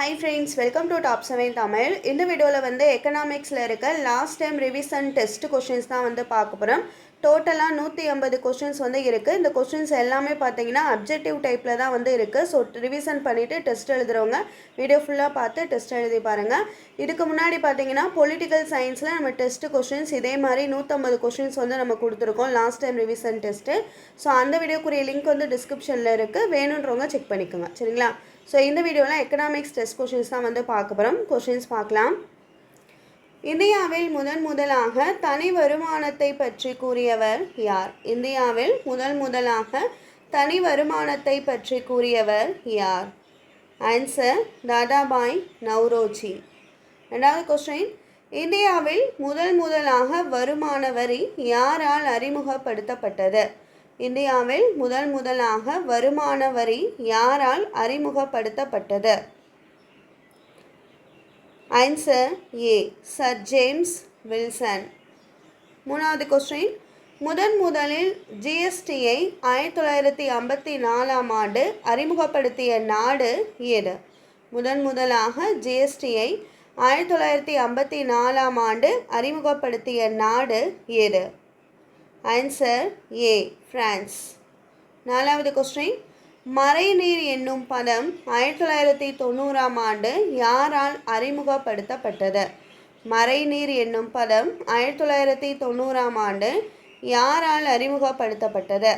Hi friends welcome to top seven Tamil இந்த வீடியோவில் வந்து எக்கனாமிக்ஸில் இருக்க last time revision test questions தான் வந்து பார்க்க போகிறோம் டோட்டலாக நூற்றி ஐம்பது கொஷின்ஸ் வந்து இருக்குது இந்த கொஷின்ஸ் எல்லாமே பார்த்தீங்கன்னா அப்ஜெக்டிவ் டைப்பில் தான் வந்து இருக்குது ஸோ ரிவிஷன் பண்ணிவிட்டு டெஸ்ட் எழுதுறவங்க வீடியோ ஃபுல்லாக பார்த்து டெஸ்ட் எழுதி பாருங்கள் இதுக்கு முன்னாடி பார்த்தீங்கன்னா பொலிட்டிக்கல் சயின்ஸில் நம்ம டெஸ்ட் கொஷின்ஸ் இதே மாதிரி நூற்றம்பது கொஷின்ஸ் வந்து நம்ம கொடுத்துருக்கோம் last time revision test so அந்த வீடியோக்குரிய லிங்க் வந்து டிஸ்கிரிப்ஷனில் இருக்குது வேணுன்றவங்க செக் பண்ணிக்கோங்க. சரிங்களா? ஸோ இந்த வீடியோவில் எக்கனாமிக்ஸ் டெஸ்ட் கொஷின்ஸ் தான் வந்து பார்க்க போகிறோம் கொஷின்ஸ் பார்க்கலாம். இந்தியாவில் முதன் முதலாக தனி வருமானத்தை பற்றி கூறியவர் யார்? இந்தியாவில் முதல் முதலாக தனி வருமானத்தை பற்றி கூறியவர் யார்? ஆன்சர் தாதாபாய் நவ்ரோஜி. ரெண்டாவது கொஸ்டின் இந்தியாவில் முதல் முதலாக வருமான வரி யாரால் அறிமுகப்படுத்தப்பட்டது? இந்தியாவில் முதல் முதலாக வருமான வரி யாரால் அறிமுகப்படுத்தப்பட்டது? Answer A sir James Wilson மூணாவது கொஸ்டின் முதன் முதலில் ஜிஎஸ்டியை ஆயிரத்தி தொள்ளாயிரத்தி ஐம்பத்தி நாலாம் ஆண்டு அறிமுகப்படுத்திய நாடு எது முதன் முதலாக ஜிஎஸ்டியை ஆயிரத்தி தொள்ளாயிரத்தி ஐம்பத்தி நாலாம் ஆண்டு அறிமுகப்படுத்திய நாடு எது ஆன்சர் ஏ பிரான்ஸ் நாலாவது கொஸ்டின் மறைநீர் என்னும் பதம் ஆயிரத்தி தொள்ளாயிரத்தி தொண்ணூறாம் ஆண்டு யாரால் அறிமுகப்படுத்தப்பட்டது? மறைநீர் என்னும் பதம் ஆயிரத்தி தொள்ளாயிரத்தி தொண்ணூறாம் ஆண்டு யாரால் அறிமுகப்படுத்தப்பட்டது?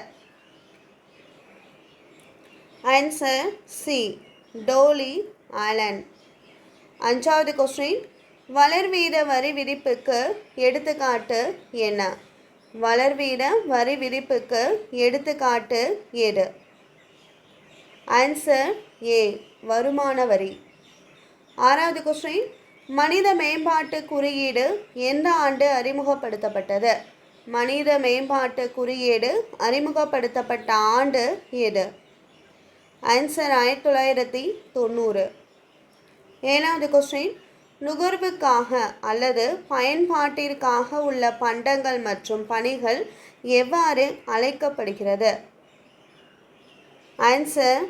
ஆன்சர் சி டோலி ஆலன் அஞ்சாவது கொஸ்டின் வளர்வீத வரி விதிப்புக்கு எடுத்துக்காட்டு என்ன? வளர்வீட வரி விதிப்புக்கு எடுத்துக்காட்டு எது ஆன்சர் ஏ வருமான வரி. ஆறாவது கொஸ்டின் மனித மேம்பாட்டு குறியீடு எந்த ஆண்டு அறிமுகப்படுத்தப்பட்டது? மனித மேம்பாட்டு குறியீடு அறிமுகப்படுத்தப்பட்ட ஆண்டு எது? ஆன்சர் ஆயிரத்தி தொள்ளாயிரத்தி தொண்ணூறு. ஏழாவது கொஸ்டின் நுகர்வுக்காக அல்லது பயன்பாட்டிற்காக உள்ள பண்டங்கள் மற்றும் பணிகள் எவ்வாறு அழைக்கப்படுகிறது? ஆன்சர்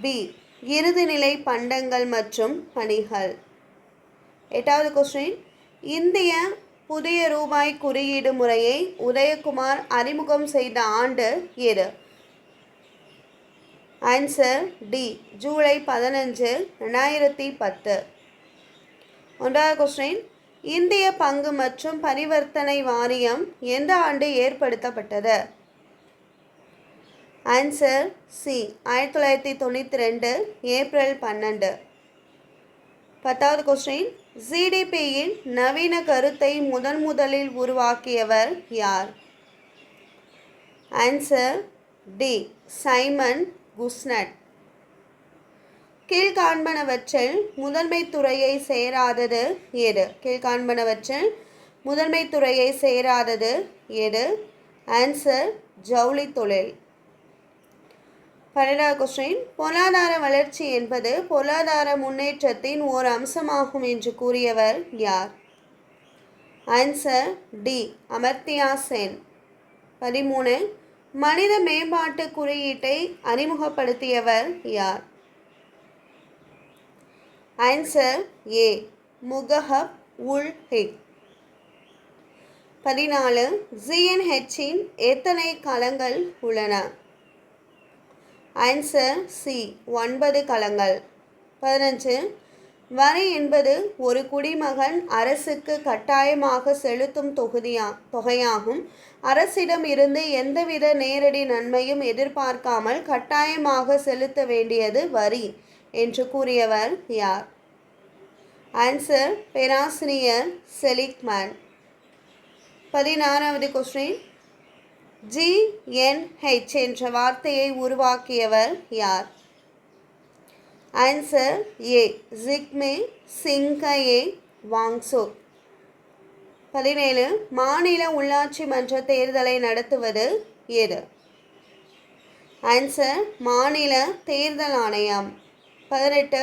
பி இறுதிநிலை பண்டங்கள் மற்றும் பணிகள். எட்டாவது கொஸ்டின் இந்திய புதிய ரூபாய் குறியீடு முறையை உதயகுமார் அறிமுகம் செய்த ஆண்டு எது? ஆன்சர் டி ஜூலை பதினஞ்சு ரெண்டாயிரத்தி பத்து. ஒன்றாவது கொஸ்டின் இந்திய பங்கு மற்றும் பரிவர்த்தனை வாரியம் எந்த ஆண்டு ஏற்படுத்தப்பட்டது? ஆன்சர் சி ஆயிரத்தி தொள்ளாயிரத்தி தொண்ணூற்றி ரெண்டு ஏப்ரல் பன்னெண்டு. பத்தாவது கொஸ்டின் ஜிடிபியின் நவீன கருத்தை முதன் முதலில் உருவாக்கியவர் யார்? ஆன்சர் டி சைமன் குஸ்னட் கீழ்காண்பனவற்றில் முதன்மை துறையை சேராதது எது? கீழ்காண்பனவற்றில் முதன்மை துறையை சேராதது எது? ஆன்சர் ஜவுளி தொழில். பன்னெண்டாவது கொஸ்டின் பொருளாதார வளர்ச்சி என்பது பொருளாதார முன்னேற்றத்தின் ஓர் அம்சமாகும் என்று கூறியவர் யார்? Answer D Amartya Sen. பதிமூணு. மனித மேம்பாட்டு குறியீட்டை அறிமுகப்படுத்தியவர் யார்? ஆன்சர் ஏ முகஹப் உல் ஹிக் பதினாலு. ஜிஎன்ஹெச்சின் எத்தனை களங்கள் உள்ளன? ஆன்சர் சி ஒன்பது களங்கள் பதினஞ்சு. வரி என்பது ஒரு குடிமகன் அரசுக்கு கட்டாயமாக செலுத்தும் தொகுதியா தொகையாகும். அரசிடம் இருந்து எந்தவித நேரடி நன்மையும் எதிர்பார்க்காமல் கட்டாயமாக செலுத்த வேண்டியது வரி. என்று கூறியவர் யார்? ஆன்சர் பேராசிரியர் செலிக்மேன். பதினாறாவது கொஸ்டின் ஜிஎன்ஹெச் என்ற வார்த்தையை உருவாக்கியவர் யார்? ஆன்சர் ஏ ஜிக்மே சிங்கயே வாங்சோ பதினேழு. மாநில உள்ளாட்சி மன்ற தேர்தலை நடத்துவது எது? ஆன்சர் மாநில தேர்தல் ஆணையம். பதினெட்டு.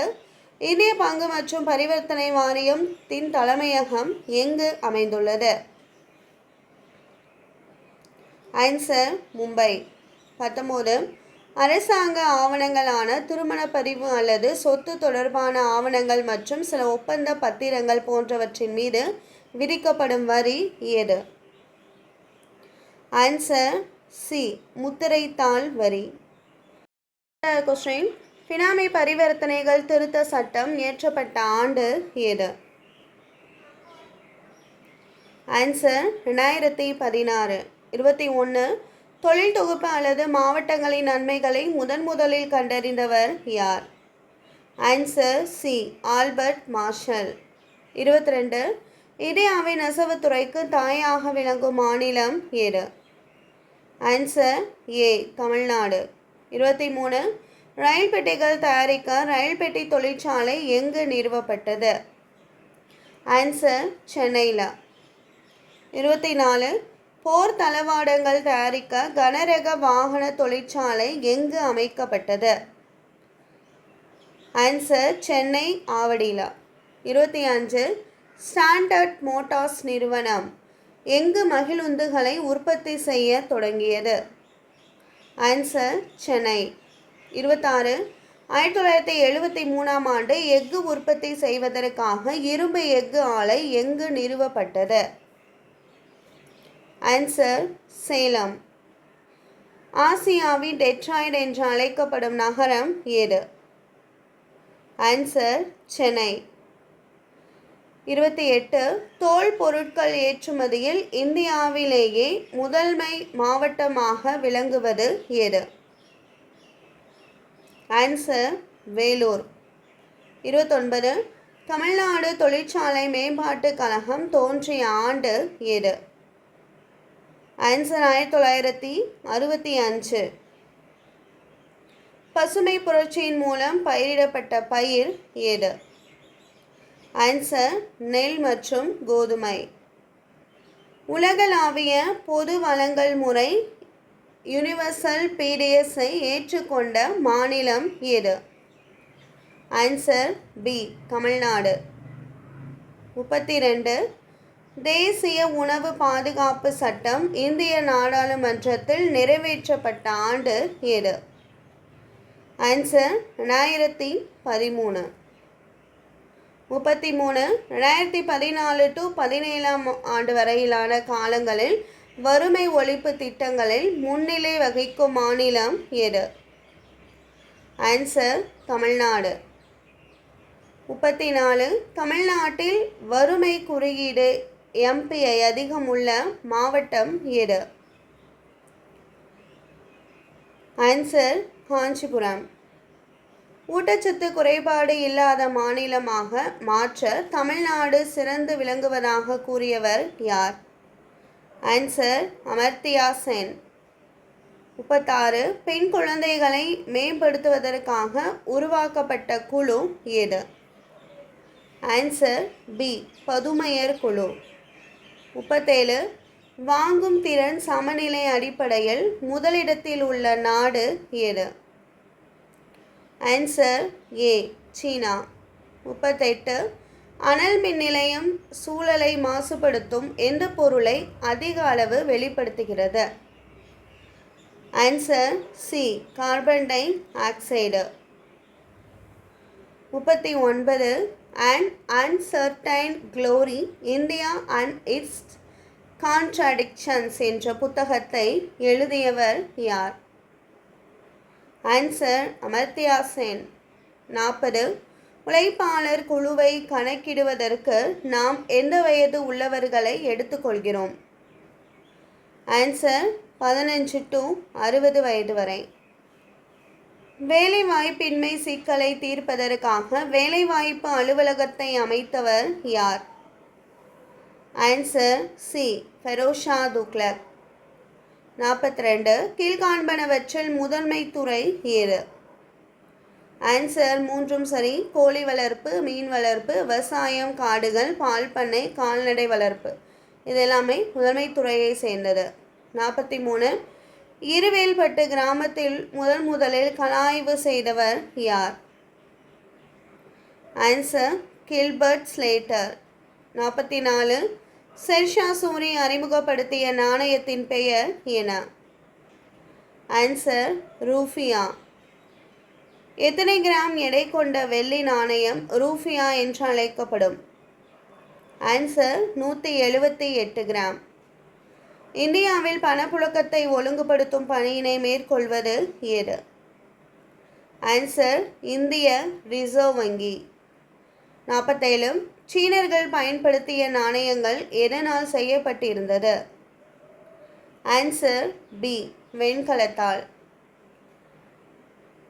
இந்திய பங்கு மற்றும் பரிவர்த்தனை வாரியம் தின் தலைமையகம் எங்கு அமைந்துள்ளது? ஆன்சர் மும்பை. பத்தொம்போது அரசாங்க ஆவணங்களான திருமணப்பதிவு அல்லது சொத்து தொடர்பான ஆவணங்கள் மற்றும் சில ஒப்பந்த பத்திரங்கள் போன்றவற்றின் மீது விதிக்கப்படும் வரி ஏது? ஆன்சர் சி முத்திரைத்தாள் வரி. கொஸ்டின் பினாமி பரிவர்த்தனைகள் திருத்த சட்டம் இயற்றப்பட்ட ஆண்டு ஏது? ஆன்சர் ரெண்டாயிரத்தி பதினாறு. இருபத்தி ஒன்று தொழில் தொகுப்பு அல்லது மாவட்டங்களின் நன்மைகளை முதன் முதலில் கண்டறிந்தவர் யார்? Answer C Albert Marshall. இருபத்தி ரெண்டு. இந்தியாவின் நெசவுத்துறைக்கு தாயாக விளங்கும் மாநிலம் ஏது? Answer A Tamil Nadu. இருபத்தி மூணு. ரயில் பெட்டிகள் தயாரிக்க ரயில் பெட்டி தொழிற்சாலை எங்கு நிறுவப்பட்டது? ஆன்சர் சென்னையில். இருபத்தி நாலு போர் தளவாடங்கள் தயாரிக்க கனரக வாகன தொழிற்சாலை எங்கு அமைக்கப்பட்டது? ஆன்சர் சென்னை ஆவடியில். இருபத்தி அஞ்சு ஸ்டாண்டர்ட் மோட்டார்ஸ் நிறுவனம் எங்கு மகிழுந்துகளை உற்பத்தி செய்ய தொடங்கியது? ஆன்சர் சென்னை. இருபத்தாறு. ஆயிரத்தி தொள்ளாயிரத்தி எழுபத்தி மூணாம் ஆண்டு எஃகு உற்பத்தி செய்வதற்காக இரும்பு எஃகு ஆலை எங்கு நிறுவப்பட்டது? ஆன்சர் சேலம். ஆசியாவின் டெட்ராய்டு என்று அழைக்கப்படும் நகரம் ஏது ஆன்சர் சென்னை. இருபத்தி எட்டு. தோல் பொருட்கள் ஏற்றுமதியில் இந்தியாவிலேயே முதன்மை மாவட்டமாக விளங்குவது ஏது ஆன்சர் வேலூர். இருபத்தொன்பது தமிழ்நாடு தொழிற்சாலை மேம்பாட்டுக் கழகம் தோன்றிய ஆண்டு எது? ஆன்சர் ஆயிரத்தி தொள்ளாயிரத்தி அறுபத்தி அஞ்சு. பசுமை புரட்சியின் மூலம் பயிரிடப்பட்ட பயிர் எது? ஆன்சர் நெல் மற்றும் கோதுமை. உலகளாவிய பொது வளங்கள் முறை யுனிவர்சல் பிடிஎஸ்ஐ ஏற்றுக்கொண்ட மாநிலம் ஏது ஆன்சர் பி தமிழ்நாடு. முப்பத்தி ரெண்டு தேசிய உணவு பாதுகாப்பு சட்டம் இந்திய நாடாளுமன்றத்தில் நிறைவேற்றப்பட்ட ஆண்டு எது? ஆன்சர் ரெண்டாயிரத்தி பதிமூணு. முப்பத்தி மூணு ரெண்டாயிரத்தி பதினாலு டு பதினேழாம் ஆண்டு வரையிலான காலங்களில் வறுமை ஒழிப்பு திட்டங்களில் முன்னிலை வகிக்கும் மாநிலம் எது? ஆன்சர் தமிழ்நாடு. முப்பத்தி நாலு தமிழ்நாட்டில் வறுமை குறியீடு எம்பிஐ அதிகம் உள்ள மாவட்டம் எது? ஆன்சர் காஞ்சிபுரம். ஊட்டச்சத்து குறைபாடு இல்லாத மாநிலமாக மாற்ற தமிழ்நாடு சிறந்து விளங்குவதாக கூறியவர் யார்? ஆன்சர் அமர்த்தியா சென் முப்பத்தாறு பெண் குழந்தைகளை மேம்படுத்துவதற்காக உருவாக்கப்பட்ட குழு எது? ஆன்சர் பி பதுமையர் குழு. முப்பத்தேழு வாங்கும் திறன் சமநிலை அடிப்படையில் முதலிடத்தில் உள்ள நாடு எது? Answer A China. முப்பத்தெட்டு அனல் மின் நிலையம் சூழலை மாசுபடுத்தும் எந்த பொருளை அதிக அளவு வெளிப்படுத்துகிறது? Answer C carbon di oxide முப்பத்தி ஒன்பது. And uncertain glory India and its contradictions என்ற புத்தகத்தை எழுதியவர் யார்? ஆன்சர் அமர்த்தியா சென் நாற்பது. உழைப்பாளர் குழுவை கணக்கிடுவதற்கு நாம் எந்த வயது உள்ளவர்களை எடுத்துக்கொள்கிறோம்? ஆன்சர் பதினஞ்சு டு அறுபது வயது வரை. வேலைவாய்ப்பின்மை சிக்கலை தீர்ப்பதற்காக வேலைவாய்ப்பு அலுவலகத்தை அமைத்தவர் யார்? ஆன்சர் சி ஃபெரோஷா துக்லக் நாற்பத்தி ரெண்டு கீழ்காண்பனவற்றில் முதன்மை துறை ஏறு. ஆன்சர் மூன்றும் சரி. கோழி வளர்ப்பு மீன் வளர்ப்பு விவசாயம் காடுகள் பால் பண்ணை கால்நடை வளர்ப்பு. இது எல்லாமே முதன்மை துறையை சேர்ந்தது. நாற்பத்தி மூணு. இருவேல்பட்டு கிராமத்தில் முதன் முதலில் கலாய்வு செய்தவர் யார்? Answer Gilbert Slater. நாற்பத்தி நாலு. செர்ஷா சூரி அறிமுகப்படுத்திய நாணயத்தின் பெயர் என ஆன்சர் ரூஃபியா. எத்தனை கிராம் எடை கொண்ட வெள்ளி நாணயம் ரூஃபியா என்று அழைக்கப்படும்? ஆன்சர் நூற்றி எழுபத்தி எட்டு கிராம். இந்தியாவில் பணப்புழக்கத்தை ஒழுங்குபடுத்தும் பணியினை மேற்கொள்வது எது ஆன்சர் இந்திய ரிசர்வ் வங்கி. நாற்பத்தேழு சீனர்கள் பயன்படுத்திய நாணயங்கள் எதனால் செய்யப்பட்டிருந்தது? ஆன்சர் பி வெண்கலத்தால்.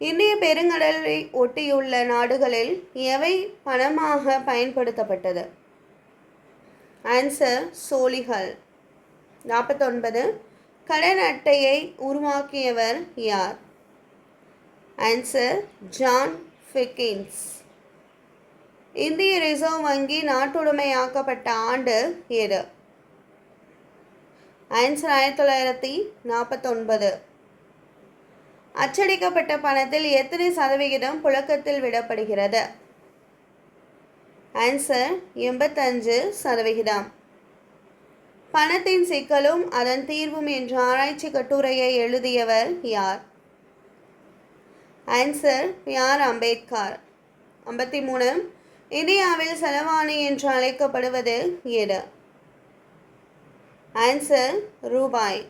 இந்திய பெருங்கடலை ஒட்டியுள்ள நாடுகளில் எவை பணமாக பயன்படுத்தப்பட்டது? ஆன்சர் சோழிகள். நாற்பத்தொன்பது. கடன் அட்டையை உருவாக்கியவர் யார்? ஆன்சர் ஜான் ஃபிக்கின்ஸ் இந்திய ரிசர்வ் வங்கி நாட்டுடைமையாக்கப்பட்ட ஆண்டு எது? ஆன்சர் ஆயிரத்தி தொள்ளாயிரத்தி நாற்பத்தொன்பது. அச்சடிக்கப்பட்ட பணத்தில் எத்தனை சதவிகிதம் புழக்கத்தில் விடப்படுகிறது? ஆன்சர் எண்பத்தஞ்சு சதவிகிதம். பணத்தின் சிக்கலும் அதன் தீர்வும் என்ற ஆராய்ச்சி கட்டுரையை எழுதியவர் யார்? Answer B R. அம்பேத்கர். ஐம்பத்தி மூணு இந்தியாவில் செலவாணி என்று அழைக்கப்படுவது எது? ஆன்சர் ரூபாய்.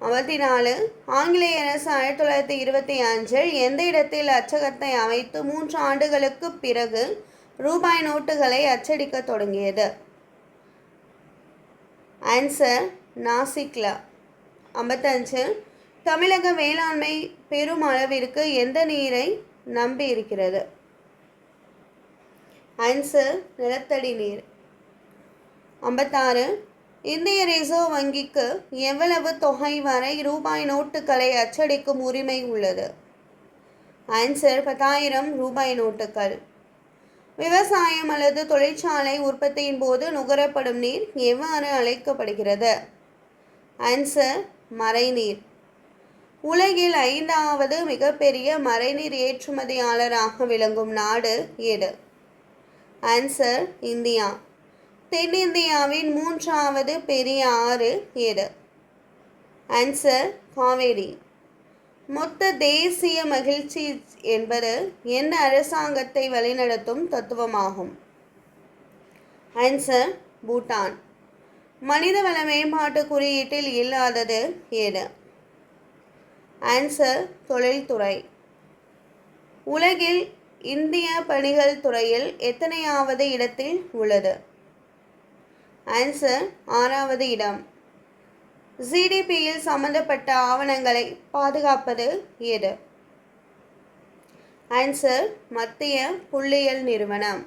ஐம்பத்தி நாலு ஆங்கிலேய அரசு ஆயிரத்தி தொள்ளாயிரத்தி இருபத்தி அஞ்சில் எந்த இடத்தில் அச்சகத்தை அமைத்து மூன்று ஆண்டுகளுக்கு பிறகு ரூபாய் நோட்டுகளை அச்சடிக்க தொடங்கியது? ஆன்சர் நாசிக்ல. ஐம்பத்தஞ்சு தமிழக வேளாண்மை பெரும் அளவிற்கு எந்த நீரை நம்பி இருக்கிறது? ஆன்சர் நிலத்தடி நீர். ஐம்பத்தாறு இந்திய ரிசர்வ் வங்கிக்கு எவ்வளவு தொகை வரை ரூபாய் நோட்டுகளை அச்சடிக்கும் உரிமை உள்ளது? ஆன்சர் பத்தாயிரம் ரூபாய் நோட்டுகள். விவசாயம் அல்லது தொழிற்சாலை உற்பத்தியின் போது நுகரப்படும் நீர் எவ்வாறு அழைக்கப்படுகிறது? ஆன்சர் மறைநீர் உலகில் ஐந்தாவது மிகப்பெரிய மறைநீர் ஏற்றுமதியாளராக விளங்கும் நாடு எது? Answer India. தென்னிந்தியாவின் மூன்றாவது பெரிய ஆறு எது ஆன்சர் காவேரி மொத்த தேசிய மகிழ்ச்சி என்பது எந்த அரசாங்கத்தை வழிநடத்தும் தத்துவமாகும். ஆன்சர் பூட்டான். மனிதவள மேம்பாட்டு குறியீட்டில் இல்லாதது எது ஆன்சர் தொழில்துறை. உலகில் இந்திய பணிகள் துறையில் எத்தனையாவது இடத்தில் உள்ளது? ஆன்சர் ஆறாவது இடம். ஜிடிபியில் சம்பந்தப்பட்ட ஆவணங்களை பாதுகாப்பது எது? ஆன்சர் மத்திய புள்ளியியல் நிறுவனம்.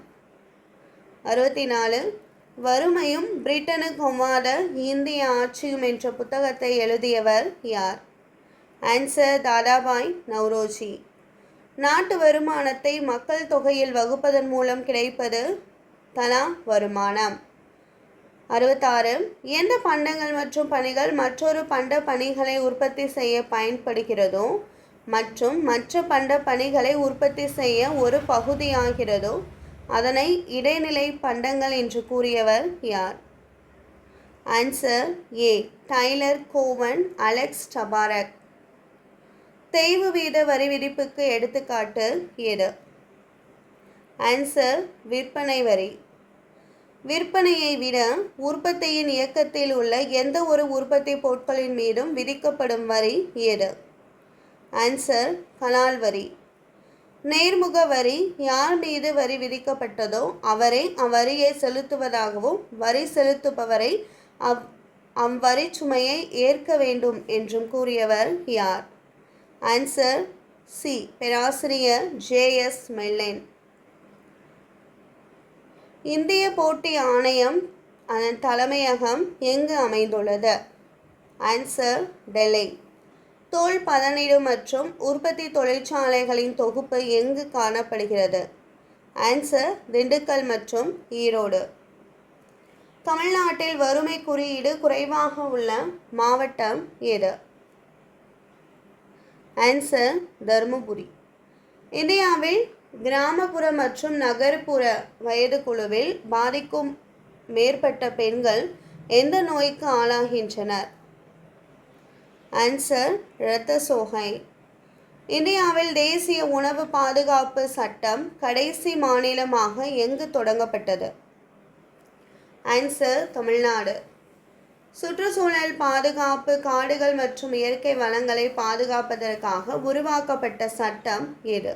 அறுபத்தி நாலு வறுமையும் பிரிட்டனுக்கு ஒவ்வாத இந்திய ஆட்சியும் என்ற புத்தகத்தை எழுதியவர் யார்? ஆன்சர் தாதாபாய் நவ்ரோஜி. நாட்டு வருமானத்தை மக்கள் தொகையில் வகுப்பதன் மூலம் கிடைப்பது தலா வருமானம். அறுபத்தாறு. எந்த பண்டங்கள் மற்றும் பணிகள் மற்றொரு பண்ட பணிகளை உற்பத்தி செய்ய பயன்படுகிறதோ மற்றும் மற்ற பண்ட பணிகளை உற்பத்தி செய்ய ஒரு பகுதியாகிறதோ அதனை இடைநிலை பண்டங்கள் என்று கூறியவர் யார்? Answer A Tyler Cowen Alex Tabarrok தேய்வு வீத வரி விதிப்புக்கு எடுத்துக்காட்டு எது? ஆன்சர் விற்பனை வரி. விற்பனையை விட உற்பத்தியின் இயக்கத்தில் உள்ள எந்த ஒரு உற்பத்தி பொருட்களின் மீதும் விதிக்கப்படும் வரி எது ஆன்சர் கலால் வரி. நேர்முக வரி யார் மீது வரி விதிக்கப்பட்டதோ அவரே அவ்வரியை செலுத்துவதாகவும் வரி செலுத்துபவரை அவ் அவ்வரி சுமையை ஏற்க வேண்டும் என்றும் கூறியவர் யார்? ஆன்சர் சி பேராசிரியர் ஜே எஸ் மெல்லன் இந்திய போட்டி ஆணையம் அதன் தலைமையகம் எங்கு அமைந்துள்ளது? ஆன்சர் டெல்லி தோல் பதனிடு மற்றும் உற்பத்தி தொழிற்சாலைகளின் தொகுப்பு எங்கு காணப்படுகிறது? ஆன்சர் திண்டுக்கல் மற்றும் ஈரோடு. தமிழ்நாட்டில் வறுமை குறியீடு குறைவாக உள்ள மாவட்டம் எது? ஆன்சர் தருமபுரி. இந்தியாவில் கிராமப்புற மற்றும் நகர்ப்புற வயது குழுவில் பாதிக்கும் மேற்பட்ட பெண்கள் எந்த நோய்க்கு ஆளாகின்றனர்? ஆன்சர் இரத்த சோகை. இந்தியாவில் தேசிய உணவு பாதுகாப்பு சட்டம் கடைசி மாநிலமாக எங்கு தொடங்கப்பட்டது? ஆன்சர் தமிழ்நாடு. சுற்றுச்சூழல் பாதுகாப்பு காடுகள் மற்றும் இயற்கை வளங்களை பாதுகாப்பதற்காக உருவாக்கப்பட்ட சட்டம் எது?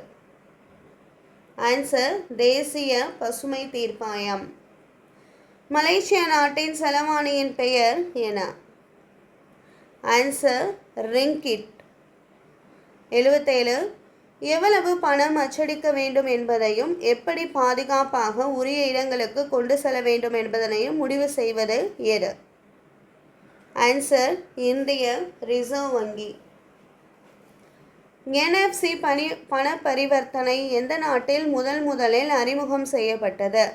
ஆன்சர் தேசிய பசுமை தீர்ப்பாயம். மலேசியா நாட்டின் செலவாணியின் பெயர் என ஆன்சர் ரிங்கிட். எழுபத்தேழு எவ்வளவு பணம் அச்சடிக்க வேண்டும் என்பதையும் எப்படி பாதுகாப்பாக உரிய இடங்களுக்கு கொண்டு செல்ல வேண்டும் என்பதனையும் முடிவு செய்வது எது? ஆன்சர் இந்திய ரிசர்வ் வங்கி. என்எஃப்சி பணி பண பரிவர்த்தனை எந்த நாட்டில் முதல் முதலில் அறிமுகம் செய்யப்பட்டது?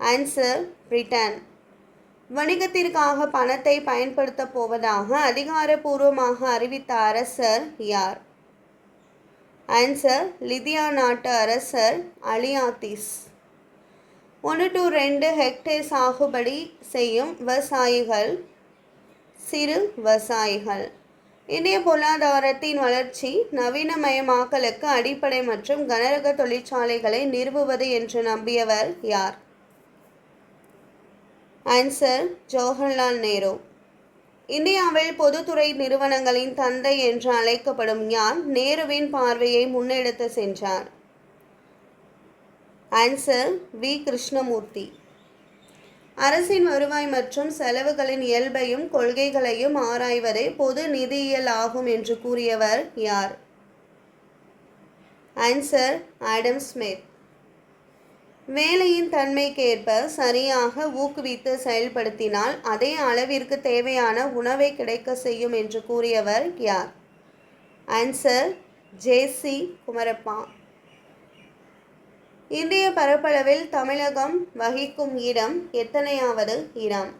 ஆன்சர் பிரிட்டன் வணிகத்திற்காக பணத்தை பயன்படுத்தப் போவதாக அதிகாரப்பூர்வமாக அறிவித்த அரசர் யார்? ஆன்சர் லிதியா நாட்டு அரசர் அலியாத்திஸ். ஒன்று டு ரெண்டு ஹெக்டேர் சாகுபடி செய்யும் விவசாயிகள் சிறு விவசாயிகள். இந்திய பொருளாதாரத்தின் வளர்ச்சி நவீனமயமாக்கலுக்கு அடிப்படை மற்றும் கனரக தொழிற்சாலைகளை நிறுவுவது என்று நம்பியவர் யார்? ஆன்சர் ஜவஹர்லால் நேரு இந்தியாவில் பொதுத்துறை நிறுவனங்களின் தந்தை என்று அழைக்கப்படும் யார் நேருவின் பார்வையை முன்னெடுத்து சென்றார்? ஆன்சர் வி கிருஷ்ணமூர்த்தி அரசின் வருவாய் மற்றும் செலவுகளின் இயல்பையும் கொள்கைகளையும் ஆராய்வதே பொது நிதியியல் ஆகும் என்று கூறியவர் யார்? ஆன்சர் ஆடம் ஸ்மித் வேலையின் தன்மைக்கேற்ப சரியாக ஊக்குவித்து செயல்படுத்தினால் அதே அளவிற்கு தேவையான உணவை கிடைக்க செய்யும் என்று கூறியவர் யார்? Answer J C Kumarappa. இந்திய பரப்பளவில் தமிழகம் வகிக்கும் இடம் எத்தனையாவது இடம்?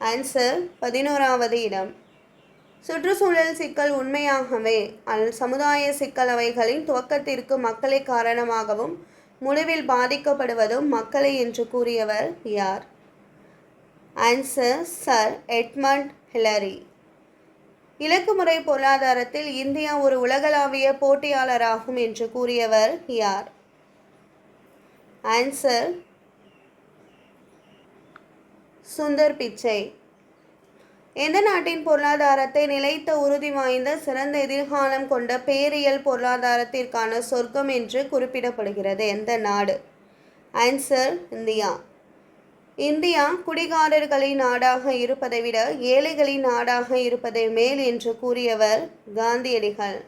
ஆன்சர் பதினோராவது இடம். சுற்றுச்சூழல் சிக்கல் உண்மையாகவே அல் சமுதாய சிக்கல் அவைகளின் துவக்கத்திற்கு மக்களை காரணமாகவும் முடிவில் பாதிக்கப்படுவதும் மக்களை என்று கூறியவர் யார்? ஆன்சர் சர் எட்மண்ட் ஹிலரி இலக்குமுறை பொருளாதாரத்தில் இந்தியா ஒரு உலகளாவிய போட்டியாளராகும் என்று கூறியவர் யார்? ஆன்சர் சுந்தர் பிச்சை. எந்த நாட்டின் பொருளாதாரத்தை நிலைத்த உறுதி வாய்ந்த சிறந்த எதிர்காலம் கொண்ட பேரியல் பொருளாதாரத்திற்கான சொர்க்கம் என்று குறிப்பிடப்படுகிறது. எந்த நாடு? Answer India. இந்தியா குடிகாரர்களின் நாடாக இருப்பதை விட ஏழைகளின் நாடாக இருப்பதை மேல் என்று கூறியவர் காந்தியடிகள்.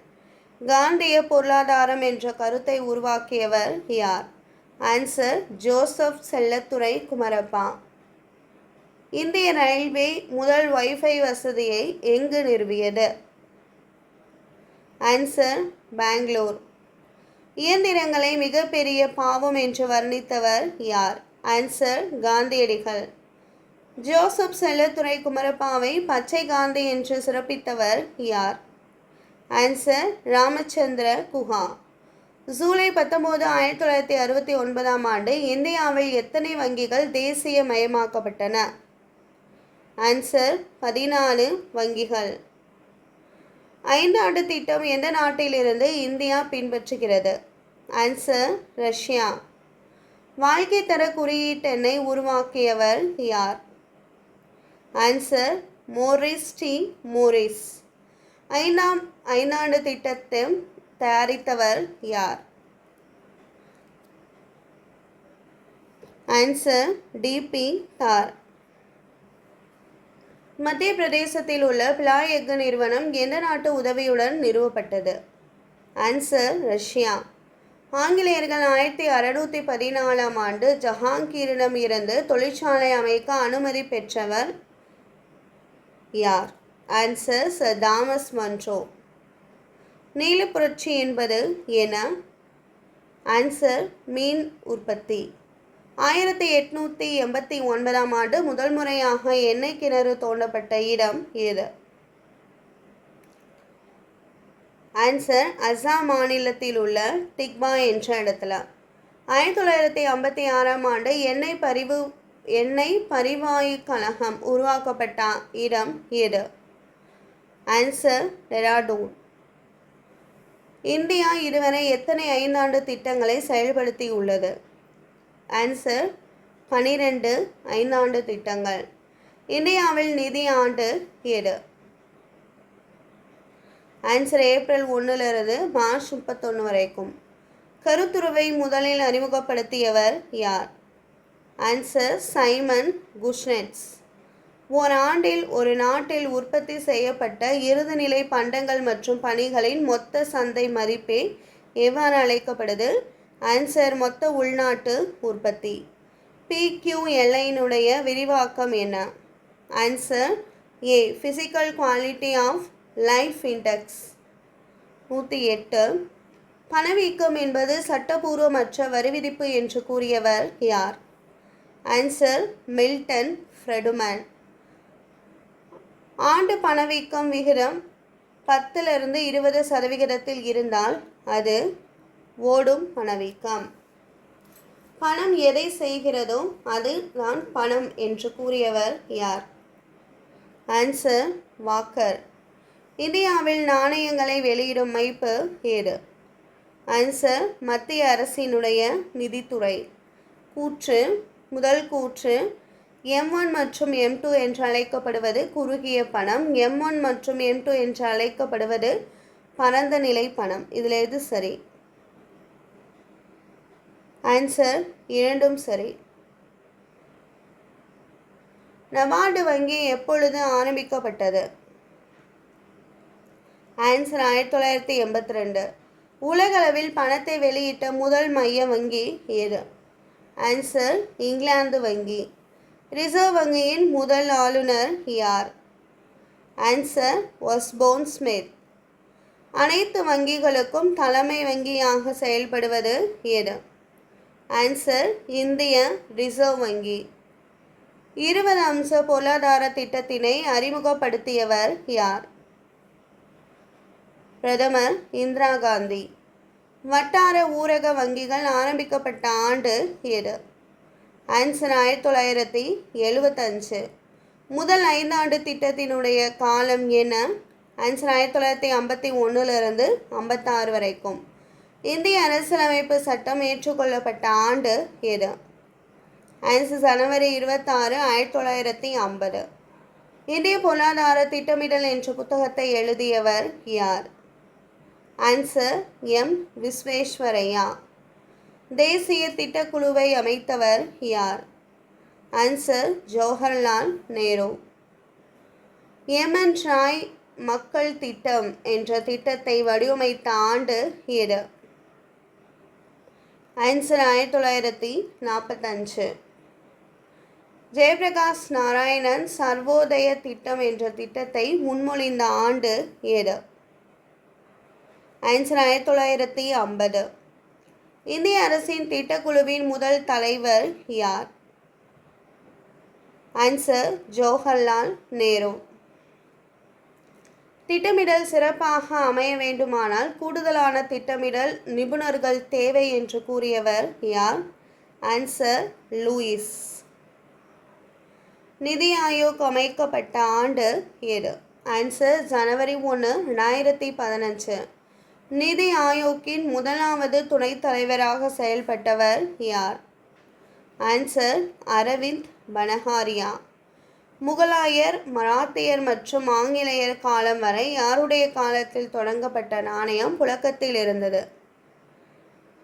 காந்திய பொருளாதாரம் என்ற கருத்தை உருவாக்கியவர் யார்? ஆன்சர் ஜோசப் செல்லத்துறை குமரப்பா இந்திய ரயில்வே முதல் வைஃபை வசதியை எங்கு நிறுவியது? ஆன்சர் பெங்களூர் இயந்திரங்களை மிகப்பெரிய பாவம் என்று வர்ணித்தவர் யார்? ஆன்சர் காந்தியடிகள். ஜோசப் செல்லத்துறை குமரப்பாவை பச்சை காந்தி என்று சிறப்பித்தவர் யார்? ஆன்சர் ராமச்சந்திர குஹா ஜூலை பத்தொம்போது ஆயிரத்தி தொள்ளாயிரத்தி அறுபத்தி ஒன்பதாம் ஆண்டு இந்தியாவில் எத்தனை வங்கிகள் தேசிய மயமாக்கப்பட்டன ஆன்சர் பதினாலு வங்கிகள். ஐந்தாண்டு திட்டம் எந்த நாட்டிலிருந்து இந்தியா பின்பற்றுகிறது? Answer Russia. வாழ்க்கை தர குறியீட்டெண்ணை உருவாக்கியவர் யார்? Answer Morris D. மோரிஸ். ஐந்தாம் ஐந்தாண்டு திட்டத்தை தயாரித்தவர் யார்? ஆன்சர் டிபி தார் மத்திய பிரதேசத்தில் உள்ள பிளாய் எஃகு நிறுவனம் எந்த நாட்டு உதவியுடன் நிறுவப்பட்டது? Answer Russia. ஆங்கிலேயர்கள் ஆயிரத்தி அறுநூற்றி பதினாலாம் ஆண்டு ஜஹாங்கீரிடம் இருந்து தொழிற்சாலை அமைக்க அனுமதி பெற்றவர் யார்? ஆன்சர் சர் தாமஸ் மன்ட்ரோ நீலப்புரட்சி என்பது என ஆன்சர் மீன் உற்பத்தி. ஆயிரத்தி எட்நூற்றி எண்பத்தி ஒன்பதாம் ஆண்டு முதல் முறையாக எண்ணெய் கிணறு தோண்டப்பட்ட இடம் எது ஆன்சர் அஸ்ஸாம் மாநிலத்தில் உள்ள டிக்பா என்ற இடத்துல. ஆயிரத்தி தொள்ளாயிரத்தி ஐம்பத்தி ஆறாம் ஆண்டு எண்ணெய் பரிவு எண்ணெய் பரிவாயு கழகம் உருவாக்கப்பட்ட இடம் எது ஆன்சர் டெராடூன். இந்தியா இதுவரை எத்தனை ஐந்தாண்டு திட்டங்களை செயல்படுத்தியுள்ளது? ஆன்சர் பனிரெண்டு ஐந்தாண்டு திட்டங்கள். இந்தியாவில் நிதி ஆண்டு எது ஆன்சர் ஏப்ரல் ஒன்றிலிருந்து மார்ச் முப்பத்தொன்று வரைக்கும். கருத்துருவை முதலில் அறிமுகப்படுத்தியவர் யார்? ஆன்சர் சைமன் குஷ்னெட்ஸ் ஓர் ஆண்டில் ஒரு நாட்டில் உற்பத்தி செய்யப்பட்ட இறுதிநிலை பண்டங்கள் மற்றும் பணிகளின் மொத்த சந்தை மதிப்பே எவ்வாறு அழைக்கப்படுது? ஆன்சர் மொத்த உள்நாட்டு உற்பத்தி. பிக்யூஎல்ஐனுடைய விரிவாக்கம் என்ன? Answer A physical quality of life index நூற்றி எட்டு. பணவீக்கம் என்பது சட்டபூர்வமற்ற வரிவிதிப்பு என்று கூறியவர் யார்? ஆன்சர் மில்டன் ஃப்ரெடுமன் ஆண்டு பணவீக்கம் விகிதம் பத்திலிருந்து இருபது சதவிகிதத்தில் இருந்தால் அது ஓடும் பணவீக்கம். பணம் எதை செய்கிறதோ அது தான் பணம் என்று கூறியவர் யார்? ஆன்சர் வாக்கர் இந்தியாவில் நாணயங்களை வெளியிடும் மைப்பு ஏது? ஆன்சர் மத்திய அரசினுடைய நிதித்துறை. கூற்று முதல் கூற்று எம் ஒன் மற்றும் எம் டூ என்று அழைக்கப்படுவது குறுகிய பணம். எம் ஒன் மற்றும் எம் டூ என்று அழைக்கப்படுவது பரந்த நிலை பணம். இதில் எது சரி? ஆன்சர் இரண்டும் சரி. நபார்டு வங்கி எப்பொழுது ஆரம்பிக்கப்பட்டது? ஆன்சர் ஆயிரத்தி தொள்ளாயிரத்தி எண்பத்தி ரெண்டு. உலகளவில் பணத்தை வெளியிட்ட முதல் மைய வங்கி ஏது ஆன்சர் இங்கிலாந்து வங்கி. ரிசர்வ் வங்கியின் முதல் ஆளுநர் யார்? ஆன்சர் ஒஸ்போன் ஸ்மித் அனைத்து வங்கிகளுக்கும் தலைமை வங்கியாக செயல்படுவது எது? ஆன்சர் இந்திய ரிசர்வ் வங்கி. இருபது அம்ச பொருளாதார திட்டத்தினை அறிமுகப்படுத்தியவர் யார்? பிரதமர் இந்திரா காந்தி. வட்டார ஊரக வங்கிகள் ஆரம்பிக்கப்பட்ட ஆண்டு எது? ஆன்சர் ஆயிரத்தி தொள்ளாயிரத்தி எழுபத்தஞ்சு முதல் ஐந்தாண்டு திட்டத்தினுடைய காலம் என்ன? ஆன்சர் ஆயிரத்தி தொள்ளாயிரத்தி ஐம்பத்தி ஒன்றுலேருந்து ஐம்பத்தாறு வரைக்கும். இந்திய அரசியலமைப்பு சட்டம் ஏற்றுக்கொள்ளப்பட்ட ஆண்டு எது? ஆன்சர் ஜனவரி இருபத்தாறு ஆயிரத்தி தொள்ளாயிரத்தி ஐம்பது. இந்திய பொருளாதார திட்டமிடல் என்ற புத்தகத்தை எழுதியவர் யார்? Answer M. விஸ்வேஸ்வரையா தேசிய திட்டக்குழுவை அமைத்தவர் யார்? Answer Jawaharlal Nehru M N Roy மக்கள் திட்டம் என்ற திட்டத்தை வடிவமைத்த ஆண்டு எது? ஆன்சர் ஆயிரத்தி தொள்ளாயிரத்தி நாற்பத்தஞ்சு. ஜெயபிரகாஷ் நாராயணன் சர்வோதய திட்டம் என்ற திட்டத்தை முன்மொழிந்த ஆண்டு எது? ஆன்சர் ஆயிரத்தி தொள்ளாயிரத்தி ஐம்பது. இந்திய அரசின் திட்டக்குழுவின் முதல் தலைவர் யார்? ஆன்சர் ஜவஹர்லால் நேரு திட்டமிடல் சிறப்பாக அமைய வேண்டுமானால் கூடுதலான திட்டமிடல் நிபுணர்கள் தேவை என்று கூறியவர் யார்? ஆன்சர் லூயிஸ் நிதி ஆயோக் அமைக்கப்பட்ட ஆண்டு எது? ஆன்சர் ஜனவரி ஒன்று ரெண்டாயிரத்தி பதினஞ்சு. நிதி ஆயோக்கின் முதலாவது துணைத் தலைவராக செயல்பட்டவர் யார்? ஆன்சர் அரவிந்த் பனஹாரியா. முகலாயர் மராத்தியர் மற்றும் ஆங்கிலேயர் காலம் வரை யாருடைய காலத்தில் தொடங்கப்பட்ட நாணயம் புழக்கத்தில் இருந்தது?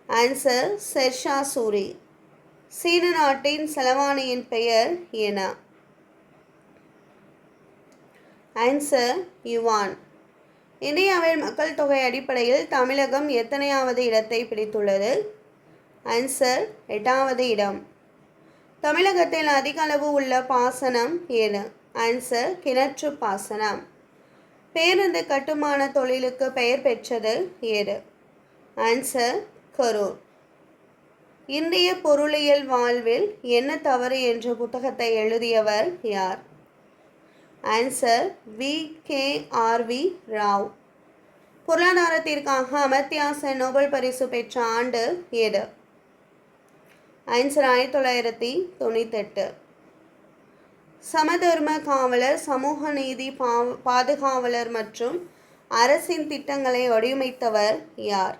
ஆன்சர் ஷெர்ஷா சூரி சீன நாட்டின் செலவாணியின் பெயர் என்ன ஆன்சர் யுவான். இந்தியாவில் மக்கள் தொகை அடிப்படையில் தமிழகம் எத்தனையாவது இடத்தை பிடித்துள்ளது? ஆன்சர் எட்டாவது இடம். தமிழகத்தில் அதிக அளவு உள்ள பாசனம் ஏது ஆன்சர் கிணற்று பாசனம். பேருந்து கட்டுமான தொழிலுக்கு பெயர் பெற்றது ஏது ஆன்சர் கரூர். இந்திய பொருளியல் வாழ்வில் என்ன தவறு என்ற புத்தகத்தை எழுதியவர் யார்? Answer V K R V Rao பொருளாதாரத்திற்காக Amartya Sen Nobel பரிசு பெற்ற ஆண்டு எது? ஆன்சர் ஆயிரத்தி தொள்ளாயிரத்தி தொண்ணூத்தெட்டு. சமதர்ம காவலர் சமூக நீதி பா- பாதுகாவலர் மற்றும் அரசின் திட்டங்களை வடிவமைத்தவர் யார்?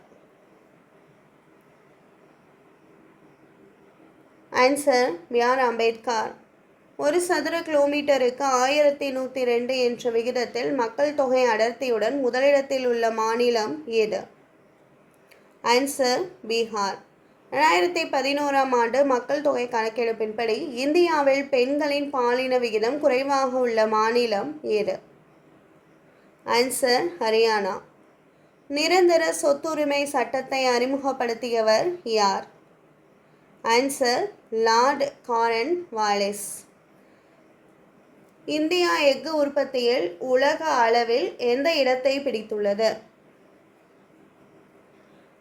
ஆன்சர் பி ஆர் அம்பேத்கர் ஒரு சதுர கிலோமீட்டருக்கு ஆயிரத்தி நூற்றி ரெண்டு என்ற விகிதத்தில் மக்கள் தொகை அடர்த்தியுடன் முதலிடத்தில் உள்ள மாநிலம் எது? ஆன்சர் பீகார் ரெண்டாயிரத்தி பதினோராம் ஆண்டு மக்கள் தொகை கணக்கெடுப்பின்படி இந்தியாவில் பெண்களின் பாலின விகிதம் குறைவாக உள்ள மாநிலம் எது? ஆன்சர் ஹரியானா நிரந்தர சொத்துரிமை சட்டத்தை அறிமுகப்படுத்தியவர் யார்? Answer Lord Cornwallis India எஃகு உற்பத்தியில் உலக அளவில் எந்த இடத்தை பிடித்துள்ளது?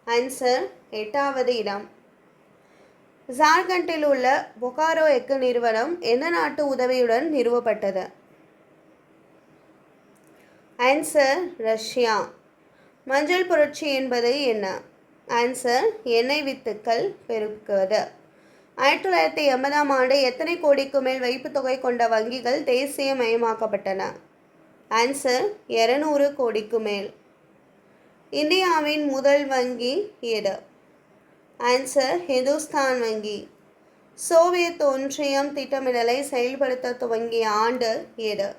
ஆன்சர் எட்டாவது இடம். ஜார்க்கண்டில் உள்ள பொகாரோ எஃகு நிறுவனம் எந்த நாட்டு உதவியுடன் நிறுவப்பட்டது? Answer Russia. மஞ்சள் புரட்சி என்பது என்ன? ஆன்சர் எண்ணெய் வித்துக்கள் பெருக்குவது. ஆயிரத்தி தொள்ளாயிரத்தி எண்பதாம் ஆண்டு எத்தனை கோடிக்கு மேல் வைப்பு தொகை கொண்ட வங்கிகள் தேசியமயமாக்கப்பட்டன? ஆன்சர் இரநூறு கோடிக்கு மேல். இந்தியாவின் முதல் வங்கி எது? ஆன்சர் ஹிந்துஸ்தான் வங்கி. சோவியத் ஒன்றியம் திட்டமிடலை செயல்படுத்த துவங்கிய ஆண்டு எது?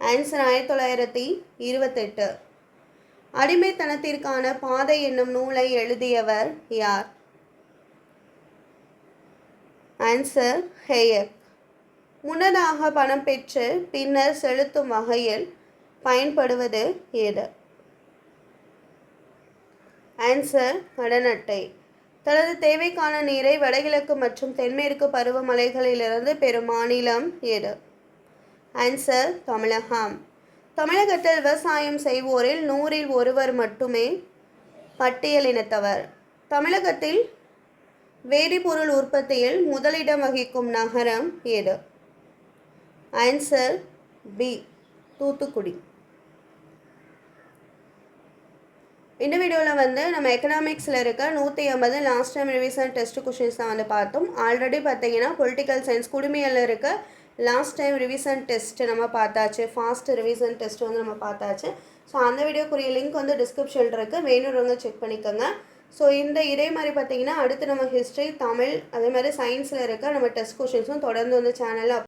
ஆன்சர் ஆயிரத்தி தொள்ளாயிரத்தி இருபத்தெட்டு. அடிமைத்தனத்திற்கான பாதை என்னும் நூலை எழுதியவர் யார்? ஆன்சர் ஹேயர் முன்னதாக பணம் பெற்று பின்னர் செலுத்தும் வகையில் பயன்படுவது எது ஆன்சர் கடனட்டை. அட்டை தனது தேவைக்கான நீரை வடகிழக்கு மற்றும் தென்மேற்கு பருவமழைகளிலிருந்து பெறும் மாநிலம் எது ஆன்சர் தமிழகம். தமிழகத்தில் விவசாயம் செய்வோரில் நூறில் ஒருவர் மட்டுமே பட்டியலினத்தவர். தமிழகத்தில் வேதிப்பொருள் உற்பத்தியில் முதலிடம் வகிக்கும் நகரம் எது? Answer B Thoothukudi. இந்த வீடியோவில் வந்து நம்ம எக்கனாமிக்ஸில் இருக்க நூற்றி ஐம்பது last time revision test questions தான் வந்து பார்த்தோம். ஆல்ரெடி பார்த்தீங்கன்னா பொலிட்டிக்கல் சயின்ஸ் குடிமையில் இருக்க லாஸ்ட் டைம் ரிவிஷன் டெஸ்ட் நம்ம பார்த்தாச்சு. ஃபாஸ்ட் ரிவிஷன் டெஸ்ட் வந்து நம்ம பார்த்தாச்சு. ஸோ அந்த வீடியோக்குரிய லிங்க் வந்து டிஸ்கிரிப்ஷனில் இருக்குது வேணுறவங்க செக் பண்ணிக்கோங்க. ஸோ இந்த இதே மாதிரி பார்த்தீங்கன்னா அடுத்து நம்ம ஹிஸ்ட்ரி தமிழ் அதே மாதிரி சயின்ஸில் இருக்க நம்ம டெஸ்ட் கொஷின்ஸும் தொடர்ந்து வந்து சேனலில்